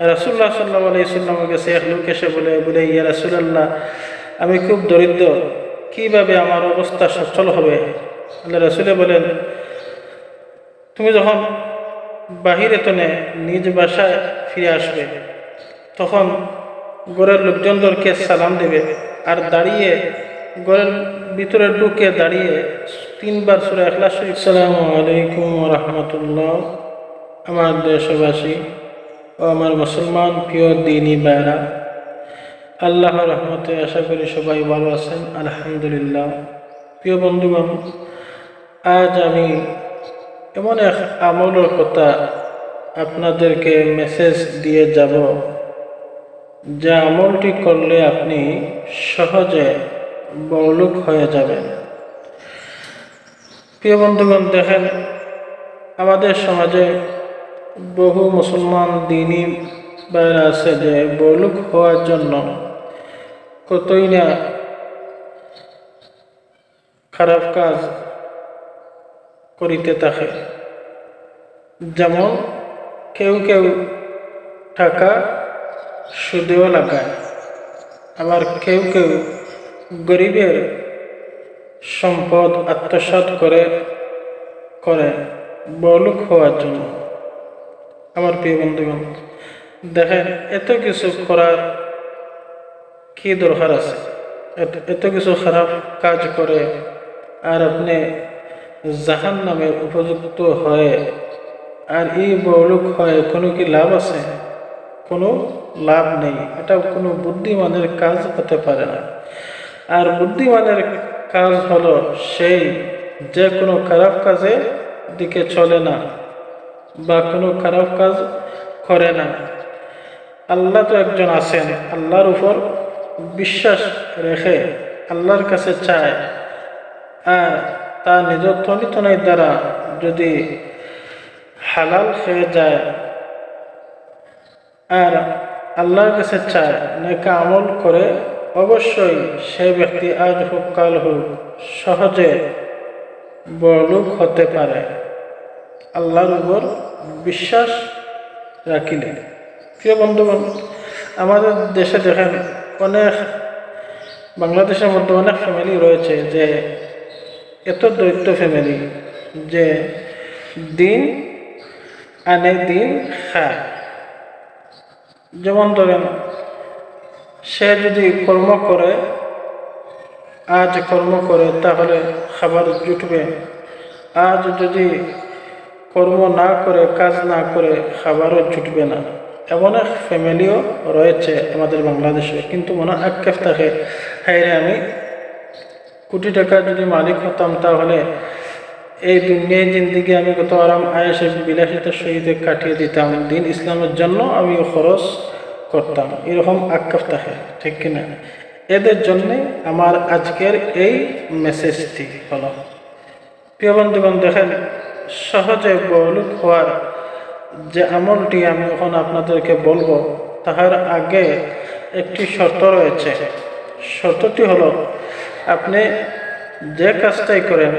রাসুল্লাহ সাল্লাহ আলাইসাল্লামের কাছে এক লোক এসে বলে বলে, ইয়া রাসুলাল্লাহ, আমি খুব দরিদ্র, কীভাবে আমার অবস্থা সচ্ছল হবে? আল্লাহ রাসুলে বলেন, তুমি যখন বাহিরে তনে নিজ বাসায় ফিরে আসবে, তখন ঘরের লোকজনদেরকে সালাম দেবে আর দাঁড়িয়ে ঘরের ভিতরে ঢুকে দাঁড়িয়ে তিনবার সুরে এখলাস আসসালামু আলাইকুম রহমতুল্লাহ আমার দেশবাসী ও আমার মুসলমান, প্রিয় দিনী বাইরা আল্লাহ রহমতে আশা করি সবাই ভালো আছেন, আলহামদুলিল্লাহ। প্রিয় বন্ধুগণ, আজ আমি এমন এক আমলের কথা আপনাদেরকে মেসেজ দিয়ে যাব, যে আমলটি করলে আপনি সহজে বড়লোক হয়ে যাবেন। প্রিয় বন্ধুগণ, দেখেন, আমাদের সমাজে বহু মুসলমান দিনই বাইরে আছে যে বড়লোক হওয়ার জন্য কতই না খারাপ কাজ করিতে থাকে। যেমন কেউ কেউ টাকা সুদেও লাগায়, আবার কেউ কেউ গরিবের সম্পদ আত্মসাৎ করে করে বলুক হওয়ার জন্য। আমার প্রিয় বন্ধুগণ দেখেন এত কিছু করার কি দরকার আছে? এত- কিছু খারাপ কাজ করে আর আপনি জাহান নামে উপযুক্ত হয়ে আর এই বড়লোক হয় কোনো কি লাভ আছে? কোনো লাভ নেই। এটা কোনো বুদ্ধিমানের কাজ হতে পারে না। আর বুদ্ধিমানের কাজ হলো সেই যে কোনো খারাপ কাজে দিকে চলে না। বা কোনো খারাপ কাজ করে না। আল্লাহ তো একজন আছেন, আল্লাহর উপর বিশ্বাস রেখে আল্লাহর কাছে চায়। আর তার নিজের তনিতনের দ্বারা যদি হালাল হয়ে যায়, আর আল্লাহর কাছে চায়, নেকা আমল করে, অবশ্যই সে ব্যক্তি আজ হোক, কাল হোক, সহজে বড়লোক হতে পারে। আল্লাহর উপর বিশ্বাস রাখিলে। প্রিয় বন্ধুগণ, আমাদের দেশে দেখেন অনেক, বাংলাদেশের মধ্যে অনেক ফ্যামিলি রয়েছে যে এত দৈত্য ফ্যামিলি যে দিন আনে দিন খায়। যেমন ধরেন, সে যদি কর্ম করে, আজ কর্ম করে, তাহলে খাবার জুটবে। আজ যদি কর্ম না করে, কাজ না করে খাবারও জুটবে না। এমন এক ফ্যামিলিও রয়েছে আমাদের বাংলাদেশে। কিন্তু মনে আক্ষেপ থাকে হ্যাঁ রে আমি, কোটি টাকা যদি মালিক হতাম তাহলে এই দুনিয়ায় জিন্দিগি আমি কত আরাম আয়েসে বিলাসিতার সহিত কাটিয়ে দিতাম। দিন ইসলামের জন্য আমি খরচ করতাম। এরকম আক্ষেপ থাকে, ঠিক কিনা এদের জন্যে আমার আজকের এই মেসেজটি হলো। প্রিয় বন্ধুগণ, দেখেন সহজে বলুক হওয়ার যে আমলটি আমি এখন আপনাদেরকে বলব, তাহার আগে একটি শর্ত রয়েছে। শর্তটি হলো, আপনি যে কাজটাই করেন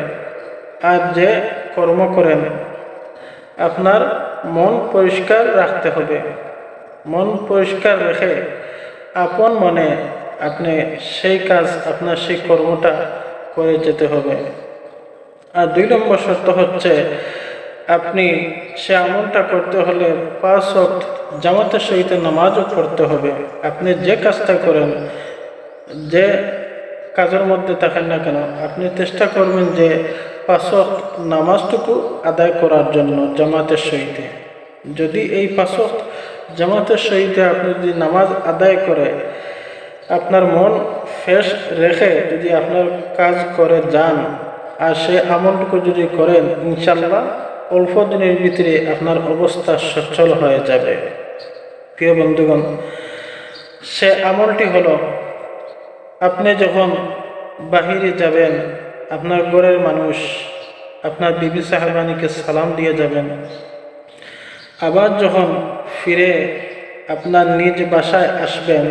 আর যে কর্ম করেন, আপনার মন পরিষ্কার রাখতে হবে। মন পরিষ্কার রেখে আপন মনে আপনি সেই কাজ, আপনার সেই কর্মটা করে যেতে হবে। আর দুই নম্বর শর্ত হচ্ছে আপনি সে আমলটা করতে হলে পাঁচ ওয়াক্ত জামাতের সহিত নামাজও পড়তে হবে। আপনি যে কাজটা করেন, যে কাজের মধ্যে থাকেন না কেন, আপনি চেষ্টা করবেন যে পাঁচ ওয়াক্ত নামাজটুকু আদায় করার জন্য জামাতের সহিতে। যদি এই পাঁচ ওয়াক্ত জামাতের সহিতে আপনি যদি নামাজ আদায় করে, আপনার মন ফ্রেশ রেখে যদি আপনার কাজ করে যান আর সেই আমলটুকু যদি করেন ইনশাল্লাহ অল্প দিনের ভিতরে আপনার অবস্থা সচ্ছল হয়ে যাবে। প্রিয় বন্ধুগণ, সে আমলটি হলো, আপনি যখন বাহিরে যাবেন, আপনার ঘরের মানুষ, আপনার বিবি সাহেবানিকে সালাম দিয়ে যাবেন, আবার যখন ফিরে আপনার নিজ বাসায় আসবেন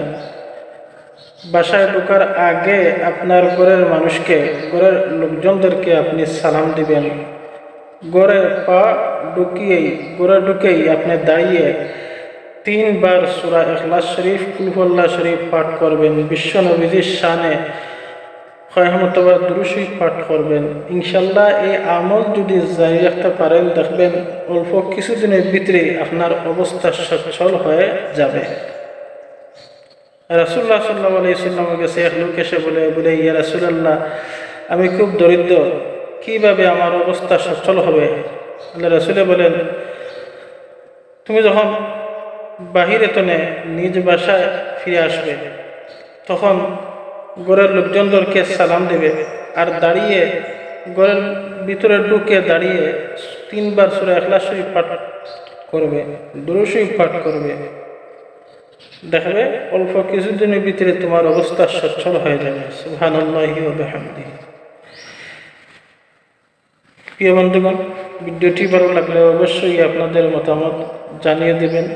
বাসায় ঢোকার আগে আপনার ঘরের মানুষকে, ঘরের লোকজনদেরকে আপনি সালাম দিবেন। ঘরে পা ঢুকিয়েই, ঘরে ঢুকেই আপনি দাঁড়িয়ে তিনবার সুরা এখলাস শরীফ কুলফল্লা শরীফ পাঠ করবেন। বিশ্ব নবীজির শানে কয়েকমতবার দুরুশরীফ পাঠ করবেন। ইনশাল্লাহ এই আমল যদি জারি রাখতে পারেন, দেখবেন অল্প কিছুদিনের ভিতরে আপনার অবস্থা সচ্ছল হয়ে যাবে। রাসুল্লাহ সাল্লাহ আলাইসাল্লামের কাছে এক লোক এসে বলে বলে, ইয়া রাসুলাল্লাহ, আমি খুব দরিদ্র, কীভাবে আমার অবস্থা সচ্ছল হবে? আল্লাহ রাসুলে বলেন, তুমি যখন বাহিরে তনে নিজ বাসায় ফিরে আসবে, তখন ঘরের লোকজনদেরকে সালাম দেবে আর দাঁড়িয়ে ঘরের ভিতরে ঢুকে দাঁড়িয়ে তিনবার সুরে এখলাস শরীফ পাঠ করবে দুরুশরীফ পাঠ করবে। দেখবে অল্প কিছুদিনের ভিতরে তোমার অবস্থা সচ্ছল হয়ে যাবে। বিহামদিহি প্রিয় বন্ধুগণ, ভিডিওটি ভালো লাগলে অবশ্যই আপনাদের মতামত জানিয়ে দেবেন।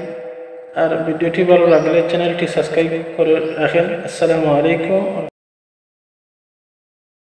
আর ভিডিওটি ভালো লাগলে চ্যানেলটি সাবস্ক্রাইব করে রাখেন। আসসালামু আলাইকুম।